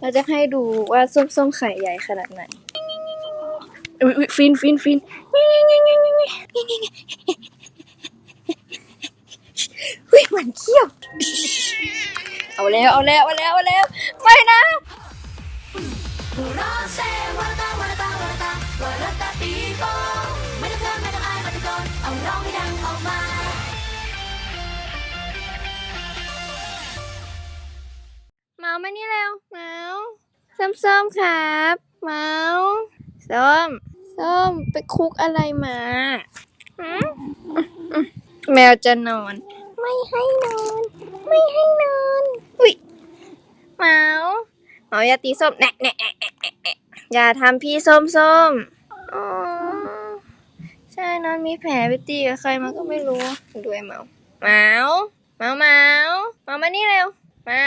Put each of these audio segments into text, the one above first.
เราจะให้ดูว่าส้มๆไข่ใหญ่ขนาดไหน อุ๊ยอุ๊ยฟินฟินฟินเฮ้ยมันเขี้ยว เอาแล้ว เอาแล้ว เอาแล้ว เอาแล้วไม่นะ มามานี่เร็วเมาส้มส้มครับเมาส้มส้มไปคุกอะไรมาหืมอืมแมวจะนอน ไม่ให้นอน ไม่ให้นอนอุ้ยเมาเมาอย่าตีส้มแนะแนะแอะแอะแอะอะอย่าทำพี่ส้มส้มอ๋อใช่นอนมีแผลไปตีกับใครมาก็ไม่รู้ด้วยเมาเมาเมาเมาเมามานี่เร็วเมา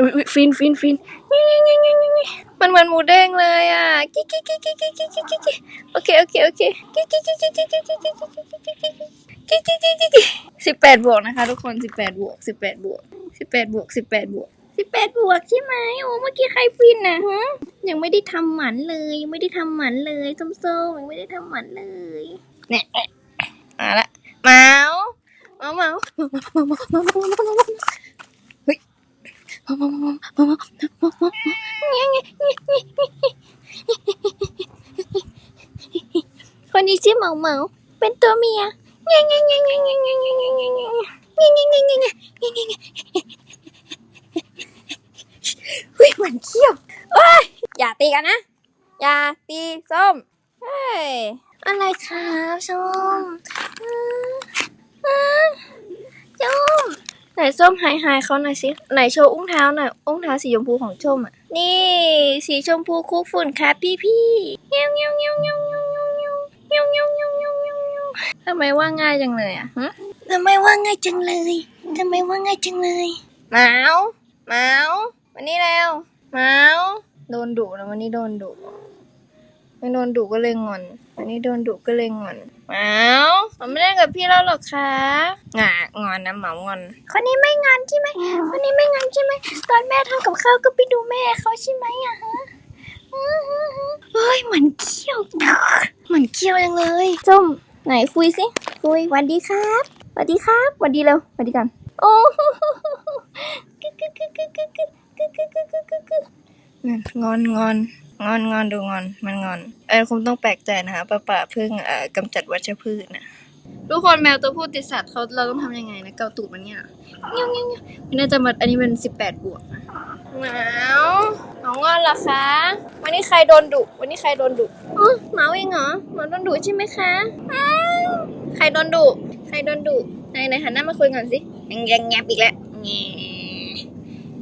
อุ๊ยฟินฟินฟินมันเหมือนหมูเด้งเลยอะกิ๊กกิ๊กกิ๊กกิ๊กกิ๊กกิ๊กกิ๊กกิ๊กโอเคโอเคโอเคกิ๊กกิ๊กกิ๊กกิ๊กกิ๊กกิ๊กกิ๊กกิ๊กกิ๊กกิ๊กกิ๊กกิ๊กสิบแปดบวกนะคะทุกคนสิบแปดบวกสิบแปดบวกสิบแปดบวกสิบแปดบวกสิบแปดบวกใช่ไหมโอ้เมื่อกี้ใครฟินนะฮะยังไม่ได้ทำหมันเลยยังไม่ได้ทำหมันเลยส้มๆยังไม่ได้ทำหมันเลยเนี่ยมาละเมาเมาเมาเมาเมาเมาเมาเมาเมา คนนี้ชื่อเหมาเหมาเป็นตัวเมียวิ่งมันเขี้ยวโอ้ยอย่าตีกันนะ อย่าตีส้มเฮ้ยอะไรครับส้ม ไหนส้มหายหายเขาหน่อยสิ ไหนโชว์อุ้งเท้าหน่อย อุ้งเท้าสีชมพูของส้มอะ นี่ สีชมพูคุกฝุ่นครับพี่พี่เงี้ยวเงี้ยวเงี้ยวเงี้ยวเงี้ยวเงี้ยวเงี้ยวเงี้ยวเงี้ยวเงี้ยวเงี้ยวเงี้ยวทำไมว่าง่ายจังเลยอะฮะทำไมว่าง่ายจังเลยทำไมว่าง่ายจังเลยเมาเมาวันนี้แล้วเมาโดนดุนะวันนี้โดนดุ ไม่โดนดุก็เลยงอนอันนี้โดนดุก็เลยงอนอ้าวผมไม่ได้กับพี่แล้วหรอกคะงางอนนะหมางอน คนนี้ไม่งอนใช่ไหมคนนี้ไม่งอนใช่ไหมตอนแม่ทำกับข้าวก็ไปดูแม่เขาใช่ไหมอะฮะเฮ้ยเหมือนเขี้ยวเหมือนเขี้ยวจังเลยส้มไหนคุยสิคุยวันดีครับวันดีครับวันดีเร็ววันดีกัน โอ้งอนงอน งอนงอนดูงอนมันงอนเออคงต้องแปลกใจนะคะป้าป่าเพิ่งเอ่อกำจัดวัชพืชนะทุกคนแมวตัวผู้ติดสัตว์เขาเราต้องทำยังไงนะเกาตูดมันเนี่ยเงี้ยวเงี้ยวเงี้ยวมันน่าจะมาอันนี้มันสิบแปดบวกนะหนาวหนาวงอนเหรอคะ วันนี้ใครโดนดุวันนี้ใครโดนดุอ๋อหมาเองเหรอหมาโดนดุใช่ไหมคะอ้าวใครโดนดุใครโดนดุไหนไหนหันหน้ามาคุยก่อนสิแงงแงงแงบอีกแล้วแง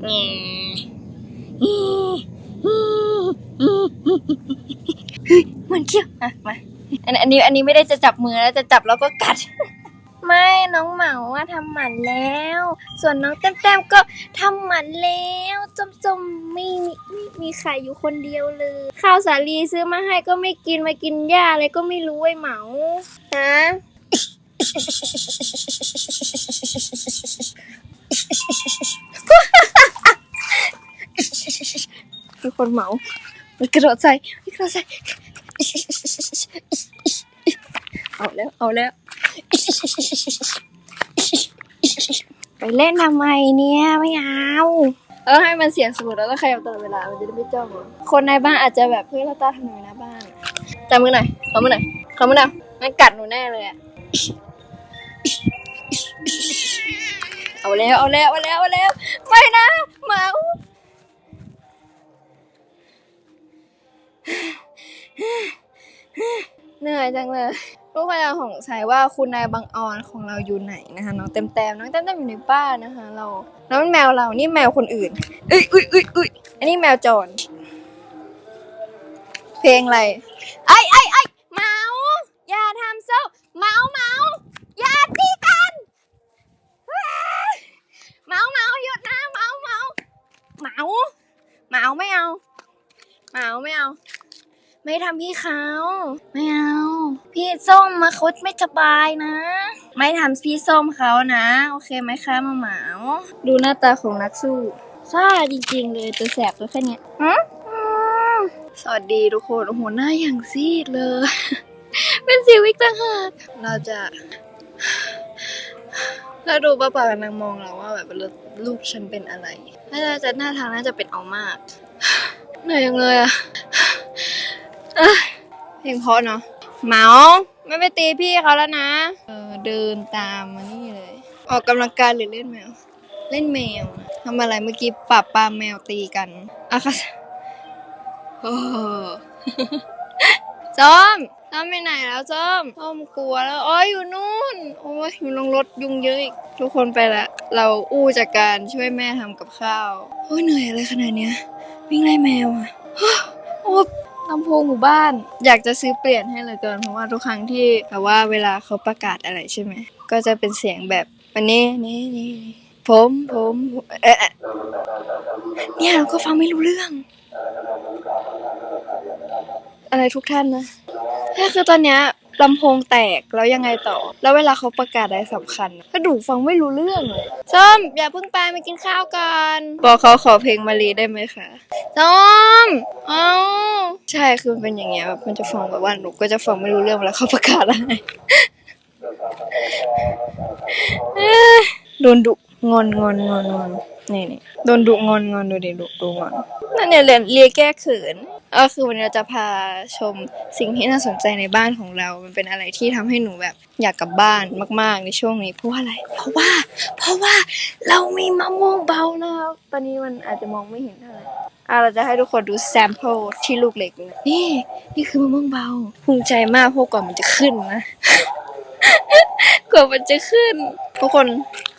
แง เฮ้ยมันเขี้ยวอะมาอันอันนี้อันนี้ไม่ได้จะจับมือแล้วจะจับแล้วก็กัด ไม่น้องเหมาว่าทำหมันแล้ว ส่วนน้องแต้มๆก็ทำหมันแล้วจมจมไม่มีไม่มีใครอยู่คนเดียวเลย ข้าวสาลีซื้อมาให้ก็ไม่กินมากินหญ้าอะไรก็ไม่รู้ไอ้เหมาฮะ คนเหมา มันกระโดดใส่มันกระโดดใส่เอาแล้ว เอาแล้ว ไปเล่นทำไมเนี่ย ไม่เอาเออให้มันเสียงสูดแล้วก็ขยับตลอดเวลา มันจะได้ไม่จ้องอคนในบ้านอาจจะแบบเพื่อเราตาทำไมนะบ้านจับมือหน่อยขอมือหน่อยขอมือหน่อยมันกัดหนูแน่เลยอะเอาแล้ว เอาแล้ว เอาแล้ว เอาแล้ว ไม่นะหมา เหนื่อยจังเลยทุกคนจะสงสัยว่าคุณนายบางออนของเราอยู่ไหนนะคะน้องเต็มแต้มน้องเต็มแต้มอยู่ในบ้านนะคะ เราแล้วมันแมวเรานี่แมวคนอื่นเอ้ยอุ้ยอุ้ยอุ้ยอันนี้แมวจรเพลงอะไรไอ้ไอ้ไอ้เมาอย่าทำโซ่เมาเมาอย่าตีกันเมาเมาหยุดนะเมาเมาเมาเมาไม่เอาเมาไม่เอา ไม่ทำพี่เขาไม่เอา พี่ส้มมาคุดไม่สบายนะ ไม่ทำพี่ส้มเขานะ โอเคไหมคะมาหมาดูหน้าตาของนักสู้ซ่าจริงๆเลยตัวแสบตัวแค่เนี้ยหืสวัสดีทุกคนโอ้โหหน้าอย่างซีดเลย เป็นสิวอีกต่างหากเราจะเราดูป้าป่ากำลังมองเราว่าแบบลูกฉันเป็นอะไร น่าจะหน้าทางน่าจะเป็นเอามาก เหนื่อยจังเลยอะ เพลงเพราะเนาะเหมาไม่ไปตีพี่เขาแล้วนะ เออเดินตามมานี่เลย ออกกำลังกายหรือเล่นแมว เล่นแมวทำอะไรเมื่อกี้ปรับปรามแมวตีกันอะค่ะโอ้โหส้มส้มไปไหนแล้วส้มส้มกลัวแล้วอ๋ออยู่นู่น โอ้ยอยู่ลงรถยุงเยอะอีกทุกคนไปละ เราอู้จากการช่วยแม่ทำกับข้าวโอ้ยเหนื่อยอะไรขนาดเนี้ยวิ่งไล่แมวอะโอ้ ลำโพงหมู่บ้าน อยากจะซื้อเปลี่ยนให้เหลยเกินเพราะว่าทุกครั้งที่แบบว่าเวลาเขาประกาศอะไรใช่ไหมก็จะเป็นเสียงแบบวันนี้นี่นี่ผมผมเอ๊ะเอ๊ะเนี่ยเราก็ฟังไม่รู้เรื่อง อะไรทุกท่านนะถ้าคือตอนเนี้ย ลำโพงแตกแล้วยังไงต่อ แล้วเวลาเขาประกาศอะไรสำคัญอะก็ดูฟังไม่รู้เรื่องเลยส้มอย่าเพิ่งไปมากินข้าวก่อนบอกเขาขอเพลงมารีได้ไหมคะส้มเอาใช่คือมันเป็นอย่างเงี้ยแบบมันจะฟังแบบว่าหนูก็จะฟังไม่รู้เรื่องเวลาเขาประกาศอะไรเอ้ยโดนดุ งอนงอนงอนงอนนี่นี่โดนดุงอนงอนดูดิดุดูงอนนั่นเนี่ยเรียนเรียแก้เขินก็คือวันนี้เราจะพาชมสิ่งที่น่าสนใจในบ้านของเรา มันเป็นอะไรที่ทำให้หนูแบบอยากกลับบ้านมาก ๆ ในช่วงนี้เพราะว่าอะไร เพราะว่า เพราะว่าเรามีมะม่วงเบานะครับตอนนี้มันอาจจะมองไม่เห็นเท่าไหร่อะเราจะให้ทุกคนดูแซมเปิลที่ลูกเล็กนะนี่นี่คือมะม่วงเบา ภูมิใจมากเพราะกว่อนมันจะขึ้นนะ ว่ามันจะขึ้น ทุกคน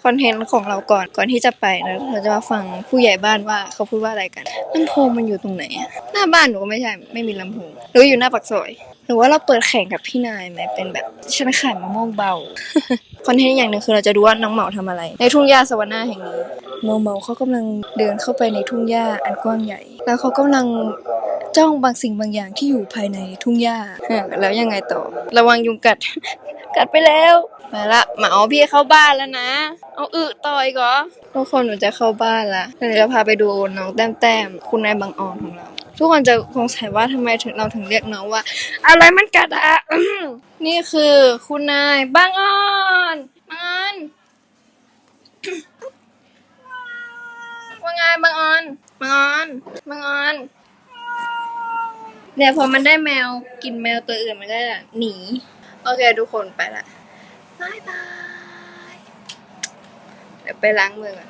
คอนเทนต์ของเราก่อนก่อนที่จะไปนะเราจะมาฟังผู้ใหญ่บ้านว่าเขาพูดว่าอะไรกันลำโพงมันอยู่ตรงไหนอะหน้าบ้านหนูก็ไม่ใช่ไม่มีลำโพงหรืออยู่หน้าปากซอย หรือว่าเราเปิดแข่งกับพี่นายไหมเป็นแบบฉันขายมะม่วงเบาคอนเทนต์อย่างหนึ่งคือเราจะดูว่าน้องเหมาทำอะไร ในทุ่งหญ้าสวรรค์แห่งนี้เมาเมาเขากำลังเดินเข้าไปในทุ่งหญ้าอันกว้างใหญ่ แล้วเขากำลังจ้องบางสิ่งบางอย่างที่อยู่ภายในทุ่งหญ้าแล้วยังไงต่อ ระวังยุงกัด กัดไปแล้วมาละเหมาพี่เข้าบ้านแล้วนะ เอาอึต่อยก่อทุกคนหนูจะเข้าบ้านละเดี๋ยวจะพาไปดูน้องแต้มแต้มๆคุณนายบางออนของเรา ทุกคนจะสงสัยว่าทำไมถึงเราถึงเรียกน้องว่า อะไรมันกัดอะนี่คือคุณนายบางออนบางออนว่าไงบางออนบางออนบางออนเนี่ยพอมันได้แมวกินแมวตัวอื่นมันก็จะหนี โอเค ทุกคนไปละบายบาย เดี๋ยวไปล้างมือก่อน